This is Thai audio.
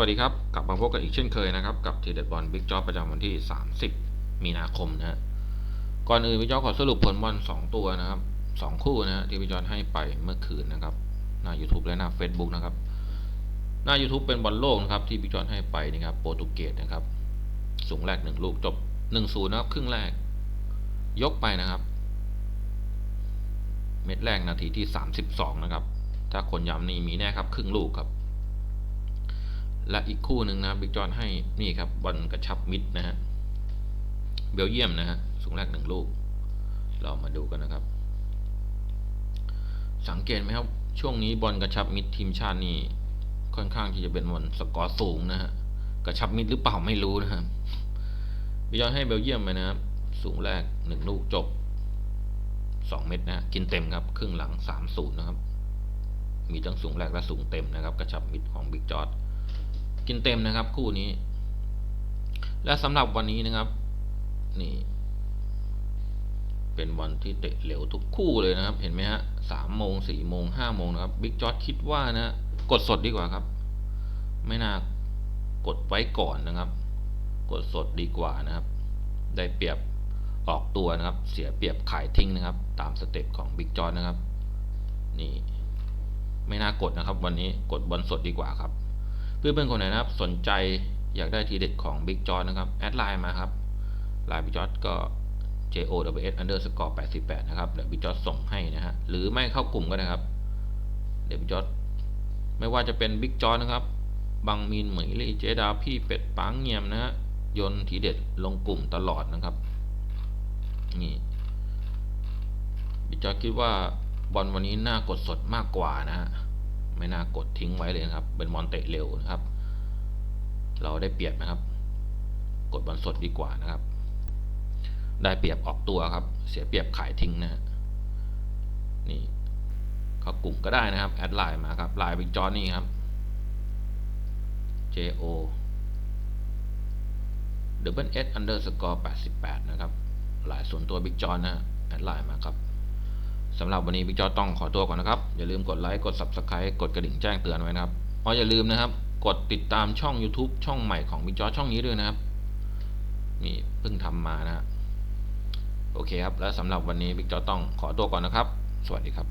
วัสดีครับ กลับมาพบกันอีกเช่นเคยนะครับ กับทีเด็ดบอลบิ๊กจ็อบประจำวันที่ 30 มีนาคมนะฮะก่อนอื่นบิ๊กจ็อบขอสรุปผลบอล2ตัวนะครับ 2 คู่นะฮะที่บิ๊กจ็อบให้ไปเมื่อคืนนะครับ หน้า YouTube และหน้า Facebook นะครับ หน้า YouTube เป็นบอลโลกนะครับที่บิ๊กจ็อบให้ไปนี่ครับโปรตุเกสนะครับ สูงแรก 1 ลูกจบ 1-0นะครับครึ่งแรก ยกไปนะครับ เม็ดแรกนาทีที่ 32 นะครับ ถ้าคนย้ำนี่มีแน่ครับครึ่งลูกครับ และอีกคู่หนึ่งนะบิ๊กจอนให้นี่ครับบอลกระชับมิดนะฮะเบลเยียมนะฮะสูงแรกหนึ่งลูก เรามาดูกันนะครับ สังเกตไหมครับช่วงนี้บอลกระชับมิดทีมชาตินี่ค่อนข้างที่จะเป็นบอลสกอร์สูงนะฮะกระชับมิดหรือเปล่าไม่รู้นะครับบิ๊กจอนให้เบลเยียมไปนะครับสูงแรกหนึ่งลูกจบสองเม็ดนะฮะกินเต็มครับครึ่งหลังสามศูนย์นะครับ มีทั้งสูงแรกและสูงเต็มนะครับ กระชับมิดของบิ๊กจอร์ด กินเต็มนะครับ คู่นี้ และสำหรับวันนี้นะครับ นี่ เป็นวันที่เตะเร็วทุกคู่เลยนะครับ เห็นไหมฮะสามโมงสี่โมงห้าโมงนะครับบิ๊กจอร์ดคิดว่านะกดสดดีกว่าครับ ไม่น่ากดไว้ก่อนนะครับ กดสดดีกว่านะครับ ได้เปรียบออกตัวนะครับ เสียเปรียบขายทิ้งนะครับ ตามสเต็ปของบิ๊กจอร์ดนะครับ นี่ ไม่น่ากดนะครับ วันนี้กดบอลสดดีกว่าครับ เพื่อนเพื่อนคนไหนนะครับ สนใจอยากได้ทีเด็ดของ Big j o นะครับ แอดไลน์มาครับไลน์ Big j o ก็ J O W S underscore 88 นะครับ เดี๋ยว Big j o ส่งให้นะฮะ หรือไม่เข้ากลุ่มก็ได้ครับ เดี๋ยว Big j o ไม่ว่าจะเป็น Big j o นะครับ บางมีนเหมยลี่เจดาวพี่เป็ดปังเงียมนะฮะ ยนทีเด็ดลงกลุ่มตลอดนะครับ นี่ Big j o คิดว่าบอลวันนี้น่ากดสดมากกว่านะฮะ ไม่น่ากดทิ้งไว้เลยนะครับ เป็นบอลเตะเร็วนะครับ เราได้เปรียบนะครับ กดบอลสดดีกว่านะครับ ได้เปรียบออกตัวครับ เสียเปรียบขายทิ้งนะฮะนี่เข้ากลุ่มก็ได้นะครับ แอดไลน์มาครับไลน์บิ๊กจอนี่ครับ J O double S underscore 88 นะครับไลน์ส่วนตัวบิ๊กจอนนะฮะแอดไลน์มาครับ สำหรับวันนี้บิ๊กจอต้องขอตัวก่อนนะครับ อย่าลืมกดไลค์ กด Subscribe กดกระดิ่งแจ้งเตือนไว้นะครับอ๋ออย่าลืมนะครับ กดติดตามช่อง YouTube ช่องใหม่ของบิ๊กจอช่องนี้ด้วยนะครับนี่เพิ่งทำมานะฮะโอเคครับ แล้วสำหรับวันนี้บิ๊กจอต้องขอตัวก่อนนะครับ สวัสดีครับ